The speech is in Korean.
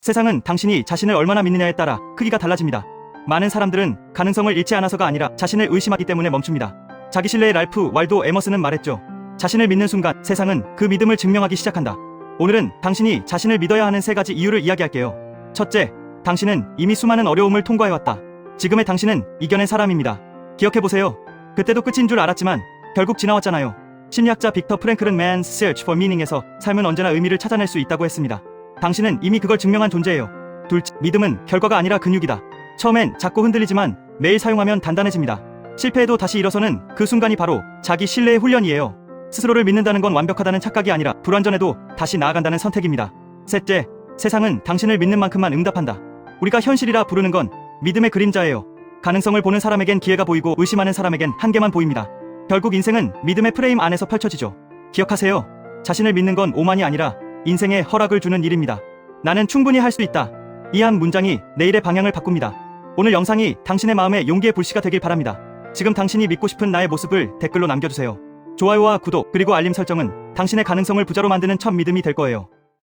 세상은 당신이 자신을 얼마나 믿느냐에 따라 크기가 달라집니다. 많은 사람들은 가능성을 잃지 않아서가 아니라 자신을 의심하기 때문에 멈춥니다. 자기 신뢰의 랄프 왈도 에머스는 말했죠. 자신을 믿는 순간 세상은 그 믿음을 증명하기 시작한다. 오늘은 당신이 자신을 믿어야 하는 세 가지 이유를 이야기할게요. 첫째, 당신은 이미 수많은 어려움을 통과해왔다. 지금의 당신은 이겨낸 사람입니다. 기억해보세요. 그때도 끝인 줄 알았지만 결국 지나왔잖아요. 심리학자 빅터 프랭클은 Man's Search for Meaning에서 삶은 언제나 의미를 찾아낼 수 있다고 했습니다. 당신은 이미 그걸 증명한 존재예요. 둘째, 믿음은 결과가 아니라 근육이다. 처음엔 작고 흔들리지만 매일 사용하면 단단해집니다. 실패해도 다시 일어서는 그 순간이 바로 자기 신뢰의 훈련이에요. 스스로를 믿는다는 건 완벽하다는 착각이 아니라 불완전해도 다시 나아간다는 선택입니다. 셋째, 세상은 당신을 믿는 만큼만 응답한다. 우리가 현실이라 부르는 건 믿음의 그림자예요. 가능성을 보는 사람에겐 기회가 보이고 의심하는 사람에겐 한계만 보입니다. 결국 인생은 믿음의 프레임 안에서 펼쳐지죠. 기억하세요. 자신을 믿는 건 오만이 아니라 인생에 허락을 주는 일입니다. 나는 충분히 할 수 있다. 이 한 문장이 내일의 방향을 바꿉니다. 오늘 영상이 당신의 마음에 용기의 불씨가 되길 바랍니다. 지금 당신이 믿고 싶은 나의 모습을 댓글로 남겨주세요. 좋아요와 구독 그리고 알림 설정은 당신의 가능성을 부자로 만드는 첫 믿음이 될 거예요.